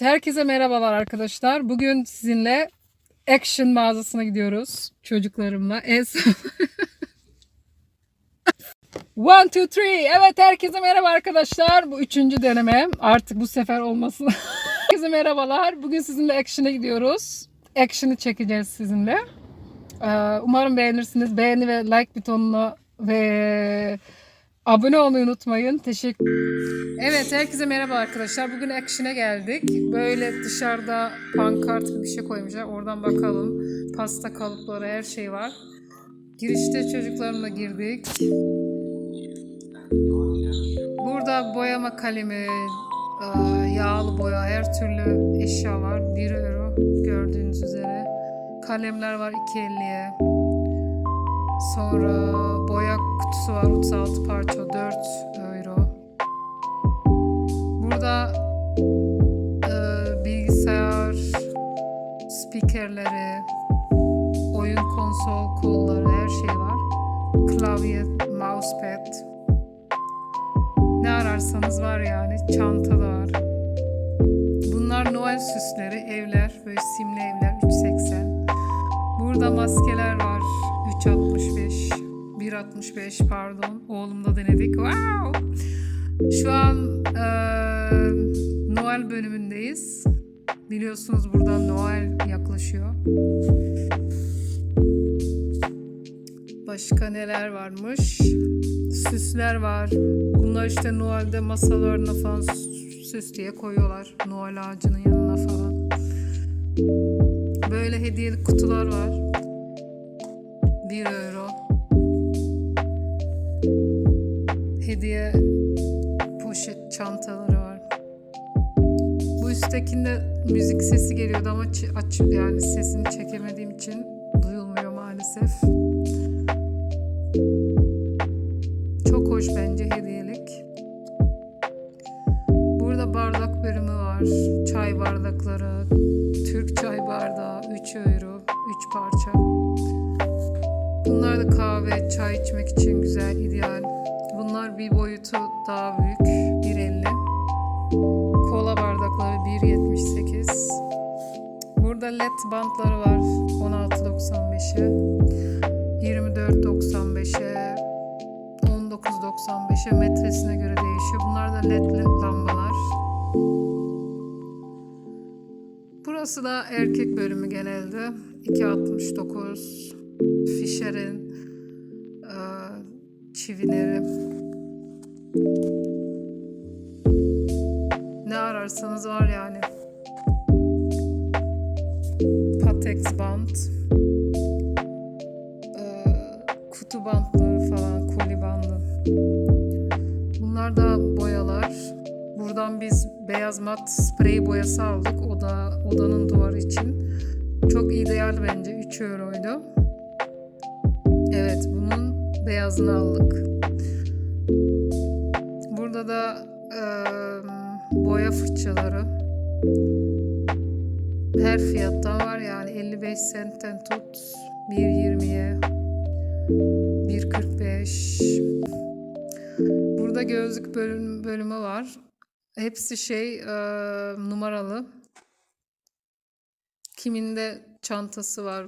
Herkese merhabalar arkadaşlar. Bugün sizinle Action mağazasına gidiyoruz çocuklarımla. Son... One, two, three. Evet herkese merhaba arkadaşlar. Bu üçüncü denemem. Artık bu sefer olmasın. herkese merhabalar. Bugün sizinle Action'a gidiyoruz. Action'ı çekeceğiz sizinle. Ee, Umarım beğenirsiniz. Beğeni ve like butonuna ve abone olmayı unutmayın. Teşekkür Evet, herkese merhaba arkadaşlar. Bugün Action'a geldik. Böyle dışarıda pankart gibi bir şey koymuşlar. Oradan bakalım. Pasta kalıpları, her şey var. Girişte çocuklarımla girdik. Burada boyama kalemi, e, yağlı boya, her türlü eşya var. 1 euro gördüğünüz üzere. Kalemler var 2.50'ye. Sonra boya kutusu var 36 parça 4 euro. Burada e, bilgisayar spikerleri, oyun konsol kolları her şey var. Klavye, mousepad. Ne ararsanız var yani. Çanta da var. Bunlar Noel süsleri, evler, böyle simli evler 3.80. Burada maskeler var 3.65. 1.65 pardon. Oğlumda denedik. Wow! Şu an eee, Noel bölümündeyiz. Biliyorsunuz burada Noel yaklaşıyor. Başka neler varmış? Süsler var. Bunlar işte Noel'de masalarına falan sü- süs diye koyuyorlar. Noel ağacının yanına falan. Böyle hediyelik kutular var. Hediye poşet çantaları var. Bu üsttekinde müzik sesi geliyordu ama aç yani sesini çekemediğim için duyulmuyor maalesef. Çok hoş bence hediyelik. Burada bardak bölümü var. Çay bardakları, Türk çay bardağı 3 euro, 3 parça. Bunlar da kahve, çay içmek için güzel, ideal. Bunlar bir boyutu daha büyük, 1.50. Kola bardakları 1.78. Burada led bantları var 16.95'e, 24.95'e, 19.95'e metresine göre değişiyor. Bunlar da ledli lambalar. Burası da erkek bölümü genelde. 2.69 Fisher'in çivileri. Ne ararsanız var yani. Patex bant. e, kutu bantları falan, koli bandı. Bunlar da boyalar. Buradan biz beyaz mat sprey boyası aldık. O da odanın duvarı için. Çok ideal bence. 3 euroydu. Evet bunun beyazını aldık. Burada da eee, boya fırçaları. Her fiyattan var yani 55 sentten tut 1.20'ye 1.45 Burada gözlük bölüm, bölümü var. Hepsi şey eee, numaralı. Kiminde çantası var.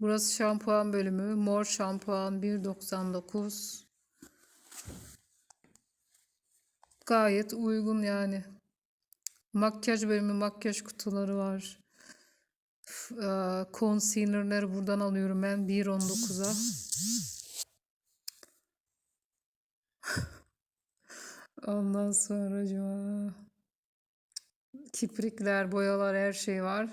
Burası şampuan bölümü. Mor şampuan 1.99. Gayet uygun yani. Makyaj bölümü, makyaj kutuları var. Eee, Concealer'ları buradan alıyorum ben 1.19'a. Ondan sonra kiprikler, boyalar her şey var.